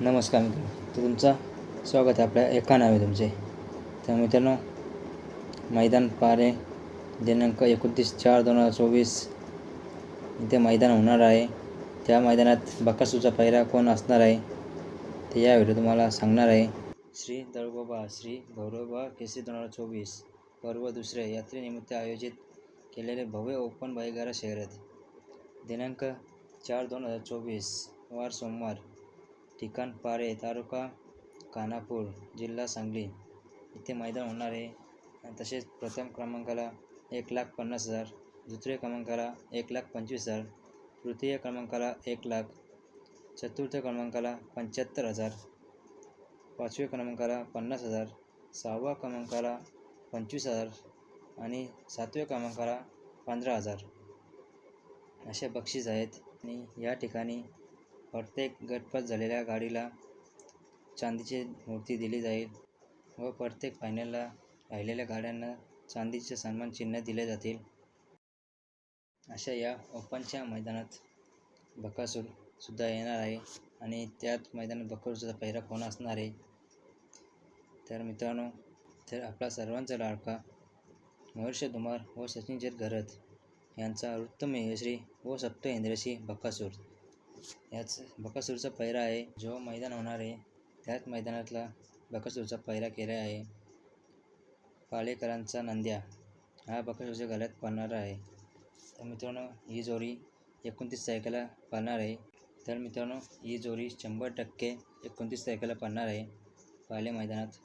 नमस्कार मित्र तर तुमचं स्वागत आहे आपल्या एका नावे तुमचे. तर मित्रांनो मैदान पारे दिनांक एकोणतीस चार दोन हजार चोवीस इथे मैदान होणार आहे. त्या मैदानात बकासूचा पहिरा कोण असणार आहे? ते या व्हिडिओ तुम्हाला सांगणार आहे. श्री दळगोबा श्री गौरोबा केसरी दोन हजार चोवीस पर्व दुसरे यात्रेनिमित्त आयोजित केलेले भव्य ओपन बैलगाडा शहरात दिनांक चार दोन हजार चोवीस वार सोमवार ठिकाण पारे तालुका खानापूर जिल्हा सांगली. इथे मैदान होणार आहे. तसेच प्रथम क्रमांकाला एक लाख पन्नास हजार दुसऱ्या क्रमांकाला एक लाख पंचवीस हजार तृतीय क्रमांकाला एक लाख चतुर्थ क्रमांकाला पंच्याहत्तर हजार पाचव्या क्रमांकाला पन्नास हजार सहावा क्रमांकाला पंचवीस हजार आणि सातव्या क्रमांकाला पंधरा हजार. असे बक्षीस आहेत आणि या ठिकाणी प्रत्येक गटपास झालेल्या गाडीला चांदीची मूर्ती दिली जाईल व प्रत्येक फायनलला राहिलेल्या गाड्यांना चांदीचे सन्मान चिन्ह दिले जातील. अशा या ओपनच्या मैदानात बकासूर सुद्धा येणार आहे आणि त्यात मैदानात बकासूरचा पहिरा कोण असणार आहे? तर मित्रांनो तर आपला सर्वांचा लाडका महर्ष धुमार व सचिन जेत घरत यांचा वृत्तम यश्री व सप्त इंद्रशी बकासूर. याच बकासूरचा पैरा आहे. जो मैदान होणार आहे त्याच मैदानातला बकासूरचा पैरा केला आहे. पालेकरांचा नंद्या हा बकासूरच्या गळ्यात पडणारा आहे. तर मित्रांनो ही जोडी एकोणतीस तारखेला पडणार आहे. तर मित्रांनो ही जोडी शंभर टक्के एकोणतीस तारखेला पडणार आहे. पाले मैदानात.